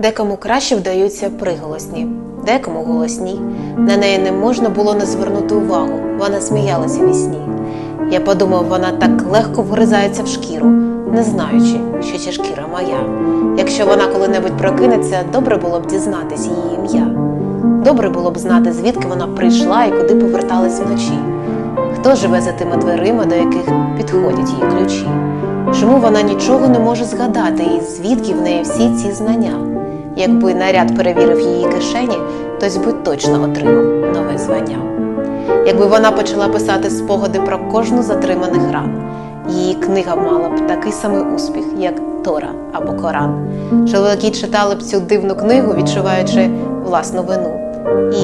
Декому краще вдаються приголосні, декому голосні. На неї не можна було не звернути увагу, вона сміялася вісні. Я подумав, вона так легко вгризається в шкіру, не знаючи, що ця шкіра моя. Якщо вона коли-небудь прокинеться, добре було б дізнатись її ім'я. Добре було б знати, звідки вона прийшла і куди поверталась вночі. Хто живе за тими дверима, до яких підходять її ключі? Чому вона нічого не може згадати, і звідки в неї всі ці знання? Якби наряд перевірив її кишені, хтось би точно отримав нове звання. Якби вона почала писати спогади про кожну затриманих ран, її книга мала б такий самий успіх, як Тора або Коран. Чоловіки читали б цю дивну книгу, відчуваючи власну вину,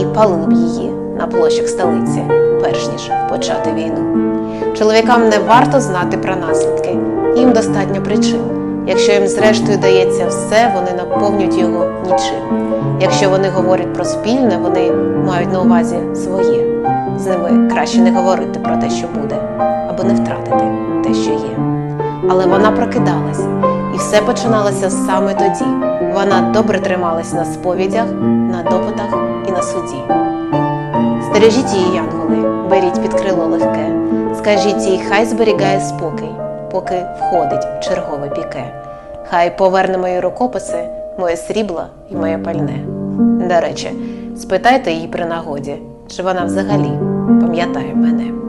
і палили б її на площах столиці, перш ніж почати війну. Чоловікам не варто знати про наслідки, їм достатньо причин. Якщо їм зрештою дається все, вони наповнюють його нічим. Якщо вони говорять про спільне, вони мають на увазі своє. З ними краще не говорити про те, що буде, або не втратити те, що є. Але вона прокидалась, і все починалося саме тоді. Вона добре трималась на сповідях, на допитах і на суді. Стережіть її, янголи, беріть під крило легке, скажіть їй, хай зберігає спокій, поки входить в чергове піке. Хай поверне мої рукописи, моє срібло і моє пальне. До речі, спитайте її при нагоді, чи вона взагалі пам'ятає мене.